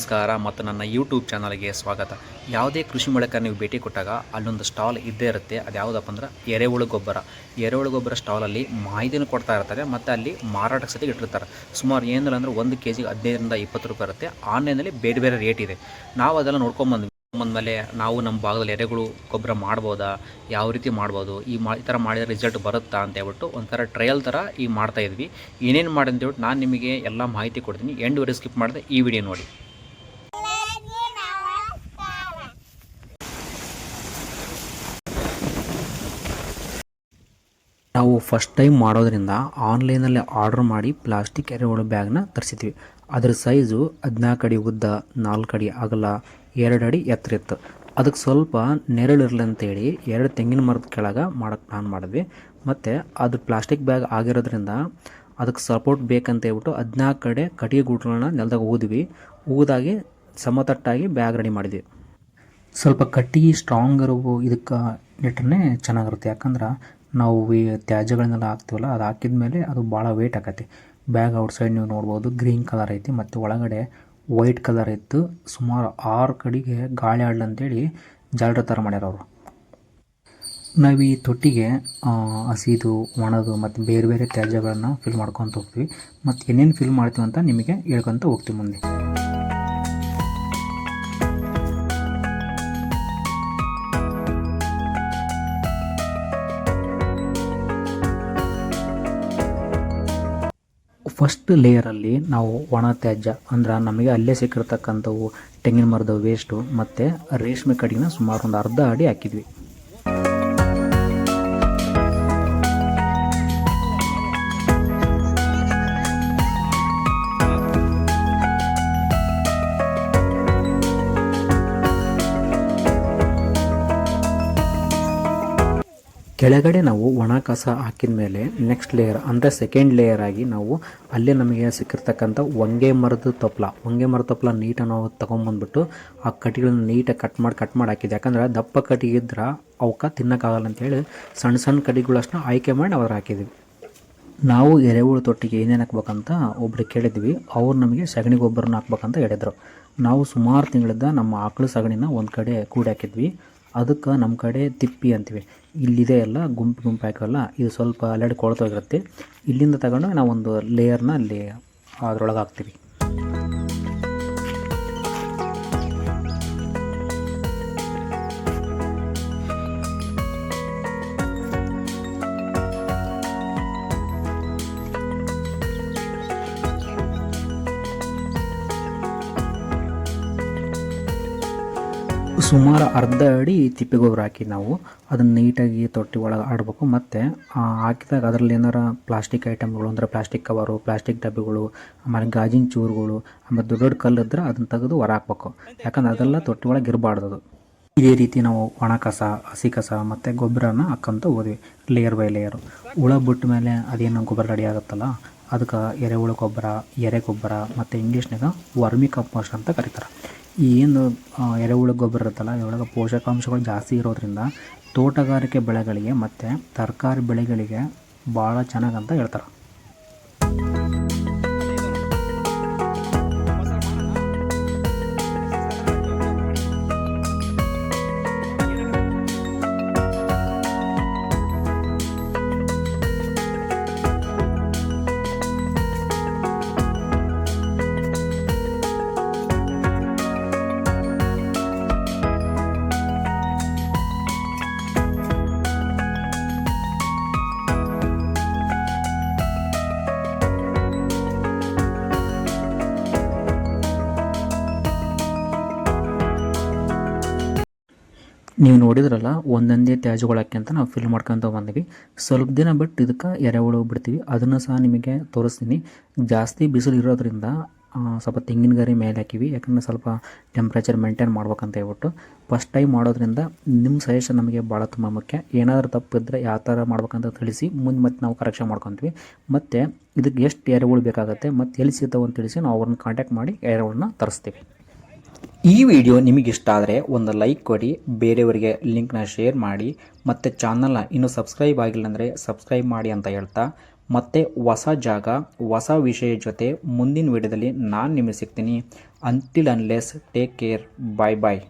ನಮಸ್ಕಾರ, ಮತ್ತು ನನ್ನ ಯೂಟ್ಯೂಬ್ ಚಾನಲ್ಗೆ ಸ್ವಾಗತ. ಯಾವುದೇ ಕೃಷಿ ಮೇಳಕ್ಕೆ ನೀವು ಭೇಟಿ ಕೊಟ್ಟಾಗ ಅಲ್ಲೊಂದು ಸ್ಟಾಲ್ ಇದ್ದೇ ಇರುತ್ತೆ. ಅದು ಯಾವುದಪ್ಪ ಅಂದ್ರೆ ಎರೆಹುಳು ಗೊಬ್ಬರ. ಎರೆಹುಳು ಗೊಬ್ಬರ ಸ್ಟಾಲಲ್ಲಿ ಮಾಹಿತಿನೂ ಕೊಡ್ತಾ ಇರ್ತಾರೆ, ಮತ್ತು ಅಲ್ಲಿ ಮಾರಾಟಕ್ಕೆ ಸತಿ ಇಟ್ಟಿರ್ತಾರೆ. ಸುಮಾರು ಏನಿಲ್ಲ ಅಂದ್ರೆ ಒಂದು ಕೆ ಜಿಗೆ ಹದಿನೈದರಿಂದ ಇಪ್ಪತ್ತು ರೂಪಾಯಿ ಇರುತ್ತೆ. ಆನ್ಲೈನಲ್ಲಿ ಬೇರೆ ಬೇರೆ ರೇಟ್ ಇದೆ. ನಾವು ಅದೆಲ್ಲ ನೋಡ್ಕೊಂಬಂದ್ವಿ ಬಂದಮೇಲೆ ನಾವು ನಮ್ಮ ಭಾಗದಲ್ಲಿ ಎರೆಗಳು ಗೊಬ್ಬರ ಮಾಡ್ಬೋದಾ? ಯಾವ ರೀತಿ ಮಾಡ್ಬೋದು? ಈ ಮಾ, ಈ ಥರ ಮಾಡಿದ ರಿಸಲ್ಟ್ ಬರುತ್ತಾ ಅಂತ ಹೇಳ್ಬಿಟ್ಟು ಒಂಥರ ಟ್ರಯಲ್ ಥರ ಈ ಮಾಡ್ತಾ ಇದ್ವಿ. ಏನೇನು ಮಾಡಿ ಅಂತೇಳ್ಬಿಟ್ಟು ನಾನು ನಿಮಗೆ ಎಲ್ಲ ಮಾಹಿತಿ ಕೊಡ್ತೀನಿ. ಎಂಡ್ವರೆಗೆ ಸ್ಕಿಪ್ ಮಾಡಿದೆ ಈ ವಿಡಿಯೋ ನೋಡಿ. ನಾವು ಫಸ್ಟ್ ಟೈಮ್ ಮಾಡೋದರಿಂದ ಆನ್ಲೈನಲ್ಲಿ ಆರ್ಡರ್ ಮಾಡಿ ಪ್ಲಾಸ್ಟಿಕ್ ಎರೆಹುಳು ಬ್ಯಾಗ್ನ ತರಿಸಿದ್ವಿ. ಅದ್ರ ಸೈಜು ಹದಿನಾಲ್ಕು ಅಡಿ ಉದ್ದ ನಾಲ್ಕು ಅಡಿ ಅಗಲ ಎರಡು ಅಡಿ ಎತ್ತರ ಇತ್ತು. ಅದಕ್ಕೆ ಸ್ವಲ್ಪ ನೆರಳಿರಲಿ ಅಂತೇಳಿ ಎರಡು ತೆಂಗಿನ ಮರದ ಕೆಳಗೆ ಮಾಡೋಕ್ಕೆ ಪ್ಲಾನ್ ಮಾಡಿದ್ವಿ. ಮತ್ತು ಅದು ಪ್ಲಾಸ್ಟಿಕ್ ಬ್ಯಾಗ್ ಆಗಿರೋದ್ರಿಂದ ಅದಕ್ಕೆ ಸಪೋರ್ಟ್ ಬೇಕಂತ ಹೇಳ್ಬಿಟ್ಟು ಹದಿನಾಲ್ಕು ಕಡೆ ಕಟ್ಟಿಗೆ ಗೂಟಗಳನ್ನ ನೆಲದಾಗ ಊದ್ವಿ. ಊದಾಗಿ ಸಮತಟ್ಟಾಗಿ ಬ್ಯಾಗ್ ರೆಡಿ ಮಾಡಿದ್ವಿ. ಸ್ವಲ್ಪ ಕಟ್ಟಿಗೆ ಸ್ಟ್ರಾಂಗ್ ಇರೋ ಇದಕ್ಕೆ ನೆಟ್ಟರೆ ಚೆನ್ನಾಗಿರುತ್ತೆ. ಯಾಕಂದ್ರೆ ನಾವು ಈ ತ್ಯಾಜ್ಯಗಳನ್ನೆಲ್ಲ ಹಾಕ್ತೀವಲ್ಲ, ಅದು ಹಾಕಿದ ಮೇಲೆ ಅದು ಭಾಳ ವೆಯ್ಟ್ ಆಕತಿ. ಬ್ಯಾಗ್ ಔಟ್ ಸೈಡ್ ನೀವು ನೋಡ್ಬೋದು ಗ್ರೀನ್ ಕಲರ್ ಐತಿ, ಮತ್ತು ಒಳಗಡೆ ವೈಟ್ ಕಲರ್ ಇತ್ತು. ಸುಮಾರು ಆರು ಕಡೆಗೆ ಗಾಳಿ ಆಡ್ಲಿ ಅಂತೇಳಿ ಜಾಲರ ಥರ ಮಾಡ್ಯಾರ ಅವರು. ನಾವು ಈ ತೊಟ್ಟಿಗೆ ಹಸಿದು, ಒಣದು, ಮತ್ತು ಬೇರೆ ಬೇರೆ ತ್ಯಾಜ್ಯಗಳನ್ನು ಫಿಲ್ ಮಾಡ್ಕೊತ ಹೋಗ್ತೀವಿ. ಮತ್ತು ಏನೇನು ಫಿಲ್ ಮಾಡ್ತೀವಿ ಅಂತ ನಿಮಗೆ ಹೇಳ್ಕೊತ ಹೋಗ್ತೀವಿ ಮುಂದೆ. ಫಸ್ಟ್ ಲೇಯರಲ್ಲಿ ನಾವು ಒಣ ತ್ಯಾಜ್ಯ, ಅಂದ್ರೆ ನಮಗೆ ಅಲ್ಲೇ ಸಿಕ್ಕಿರ್ತಕ್ಕಂಥವು ತೆಂಗಿನ ಮರದ ವೇಸ್ಟು ಮತ್ತು ರೇಷ್ಮೆ ಕಡಿನ ಸುಮಾರು ಒಂದು ಅರ್ಧ ಅಡಿ ಹಾಕಿದ್ವಿ. ಕೆಳಗಡೆ ನಾವು ಒಣ ಕಸ ಹಾಕಿದ ಮೇಲೆ ನೆಕ್ಸ್ಟ್ ಲೇಯರ್ ಅಂದರೆ ಸೆಕೆಂಡ್ ಲೇಯರ್ ಆಗಿ ನಾವು ಅಲ್ಲೇ ನಮಗೆ ಸಿಕ್ಕಿರ್ತಕ್ಕಂಥ ಹೊಂಗೆ ಮರದ ತೊಪ್ಲ ಹೊಂಗೆ ಮರದ ತೊಪ್ಲ ನೀಟಾಗಿ ನಾವು ತೊಗೊಂಬಂದ್ಬಿಟ್ಟು ಆ ಕಟ್ಟಿಗಳನ್ನ ನೀಟಾಗಿ ಕಟ್ ಮಾಡಿ ಕಟ್ ಮಾಡಿ ಹಾಕಿದ್ದೆ. ಯಾಕಂದ್ರೆ ದಪ್ಪ ಕಟ್ಟಿಗೆ ಇದ್ರೆ ಅವಕ್ಕೆ ತಿನ್ನೋಕ್ಕಾಗಲ್ಲ ಅಂತೇಳಿ ಸಣ್ಣ ಸಣ್ಣ ಕಟ್ಟಿಗಳಷ್ಟನ್ನ ಆಯ್ಕೆ ಮಾಡಿ ಅವ್ರು ಹಾಕಿದ್ವಿ. ನಾವು ಎರೆಹುಳು ತೊಟ್ಟಿಗೆ ಏನೇನು ಹಾಕ್ಬೇಕಂತ ಒಬ್ರು ಕೇಳಿದ್ವಿ. ಅವ್ರು ನಮಗೆ ಸಗಣಿ ಗೊಬ್ಬರನ ಹಾಕ್ಬೇಕಂತ ಹೇಳಿದ್ರು. ನಾವು ಸುಮಾರು ತಿಂಗಳಿಂದ ನಮ್ಮ ಆಕಳು ಸಗಣಿನ ಒಂದು ಕಡೆ ಕೂಡಿ ಹಾಕಿದ್ವಿ. ಅದಕ್ಕೆ ನಮ್ಮ ಕಡೆ ತಿಪ್ಪಿ ಅಂತೀವಿ. ಇಲ್ಲಿದೆ ಎಲ್ಲ ಗುಂಪು ಗುಂಪು ಹಾಕಲ್ಲ, ಇದು ಸ್ವಲ್ಪ ಅಲ್ಲೆಡೆ ಕೊಳ್ತೋಗಿರುತ್ತೆ. ಇಲ್ಲಿಂದ ತಗೊಂಡು ನಾವು ಒಂದು ಲೇಯರ್ನ ಅಲ್ಲಿ ಅದ್ರೊಳಗೆ ಹಾಕ್ತೀವಿ. ಸುಮಾರು ಅರ್ಧ ಅಡಿ ತಿಪ್ಪೆ ಗೊಬ್ಬರ ಹಾಕಿ ನಾವು ಅದನ್ನು ನೀಟಾಗಿ ತೊಟ್ಟಿ ಒಳಗೆ ಆಡಬೇಕು. ಮತ್ತು ಹಾಕಿದಾಗ ಅದರಲ್ಲಿ ಏನಾರ ಪ್ಲಾಸ್ಟಿಕ್ ಐಟಮ್ಗಳು, ಅಂದರೆ ಪ್ಲಾಸ್ಟಿಕ್ ಕವರು, ಪ್ಲಾಸ್ಟಿಕ್ ಡಬ್ಬಿಗಳು, ಆಮೇಲೆ ಗಾಜಿನ ಚೂರುಗಳು, ಆಮೇಲೆ ದೊಡ್ಡ ದೊಡ್ಡ ಕಲ್ಲು ಇದ್ದರೆ ಅದನ್ನು ತೆಗೆದು ಹೊರ ಹಾಕ್ಬೇಕು. ಯಾಕಂದ್ರೆ ಅದೆಲ್ಲ ತೊಟ್ಟಿ ಒಳಗೆ ಇರಬಾರ್ದು ಅದು. ಇದೇ ರೀತಿ ನಾವು ಒಣ ಕಸ, ಹಸಿ ಕಸ, ಮತ್ತು ಗೊಬ್ಬರನ ಹಾಕ್ಕಂತ ಹೋದ್ವಿ ಲೇಯರ್ ಬೈ ಲೇಯರು ಹುಳ ಬಿಟ್ಟ ಮೇಲೆ ಅದೇನು ಗೊಬ್ಬರ ರೆಡಿ ಆಗುತ್ತಲ್ಲ, ಅದಕ್ಕೆ ಎರೆಹುಳ ಗೊಬ್ಬರ, ಎರೆ ಗೊಬ್ಬರ, ಮತ್ತು ಇಂಗ್ಲೀಷ್ನಾಗ ವರ್ಮಿ ಕಂಪೋಸ್ಟ್ ಅಂತ ಕರೀತಾರೆ. ಏನು ಎರೆಹುಳ ಗೊಬ್ಬರ ಇರುತ್ತಲ್ಲ ಇದರೊಳಗೆ ಪೋಷಕಾಂಶಗಳು ಜಾಸ್ತಿ ಇರೋದ್ರಿಂದ ತೋಟಗಾರಿಕೆ ಬೆಳೆಗಳಿಗೆ ಮತ್ತು ತರಕಾರಿ ಬೆಳೆಗಳಿಗೆ ಭಾಳ ಚೆನ್ನಾಗಂತ ಹೇಳ್ತಾರೆ. ನೀವು ನೋಡಿದ್ರಲ್ಲ, ಒಂದೊಂದೇ ತ್ಯಾಜ್ಯಗಳು ಅಂತ ನಾವು ಫಿಲ್ ಮಾಡ್ಕೊತ ಬಂದ್ವಿ. ಸ್ವಲ್ಪ ದಿನ ಬಿಟ್ಟು ಇದಕ್ಕೆ ಎರೆಹುಳು ಬಿಡ್ತೀವಿ. ಅದನ್ನು ಸಹ ನಿಮಗೆ ತೋರಿಸ್ತೀನಿ. ಜಾಸ್ತಿ ಬಿಸಿಲು ಇರೋದ್ರಿಂದ ಸ್ವಲ್ಪ ತೆಂಗಿನ ಗರಿ ಮೇಲೆ ಹಾಕಿವಿ. ಯಾಕಂದರೆ ಸ್ವಲ್ಪ ಟೆಂಪ್ರೇಚರ್ ಮೇಂಟೈನ್ ಮಾಡ್ಬೇಕಂತ ಹೇಳ್ಬಿಟ್ಟು. ಫಸ್ಟ್ ಟೈಮ್ ಮಾಡೋದ್ರಿಂದ ನಿಮ್ಮ ಸಜೆಷನ್ ನಮಗೆ ಭಾಳ ತುಂಬ ಮುಖ್ಯ. ಏನಾದರೂ ತಪ್ಪಿದ್ರೆ ಯಾವ ಥರ ಮಾಡ್ಬೇಕಂತ ತಿಳಿಸಿ, ಮುಂದೆ ಮತ್ತೆ ನಾವು ಕರೆಕ್ಷನ್ ಮಾಡ್ಕೊತೀವಿ. ಮತ್ತು ಇದಕ್ಕೆ ಎಷ್ಟು ಎರೆಹುಳು ಬೇಕಾಗುತ್ತೆ, ಮತ್ತು ಎಲ್ಲಿ ಸಿಗ್ತಾವೆ ಅಂತ ತಿಳಿಸಿ ನಾವು ಅವ್ರನ್ನ ಕಾಂಟ್ಯಾಕ್ಟ್ ಮಾಡಿ ಎರೆಹುಳನ್ನ ತರಿಸ್ತೀವಿ. ಈ ವಿಡಿಯೋ ನಿಮಗಿಷ್ಟ ಆದರೆ ಒಂದು ಲೈಕ್ ಕೊಡಿ, ಬೇರೆಯವರಿಗೆ ಲಿಂಕ್ನ ಶೇರ್ ಮಾಡಿ, ಮತ್ತು ಚಾನಲ್ನ ಇನ್ನೂ ಸಬ್ಸ್ಕ್ರೈಬ್ ಆಗಿಲ್ಲ ಅಂದರೆ ಸಬ್ಸ್ಕ್ರೈಬ್ ಮಾಡಿ ಅಂತ ಹೇಳ್ತಾ, ಮತ್ತೆ ಹೊಸ ಜಾಗ, ಹೊಸ ವಿಷಯ ಜೊತೆ ಮುಂದಿನ ವಿಡಿಯೋದಲ್ಲಿ ನಾನು ನಿಮಗೆ ಸಿಗ್ತೀನಿ. Until unless take care bye bye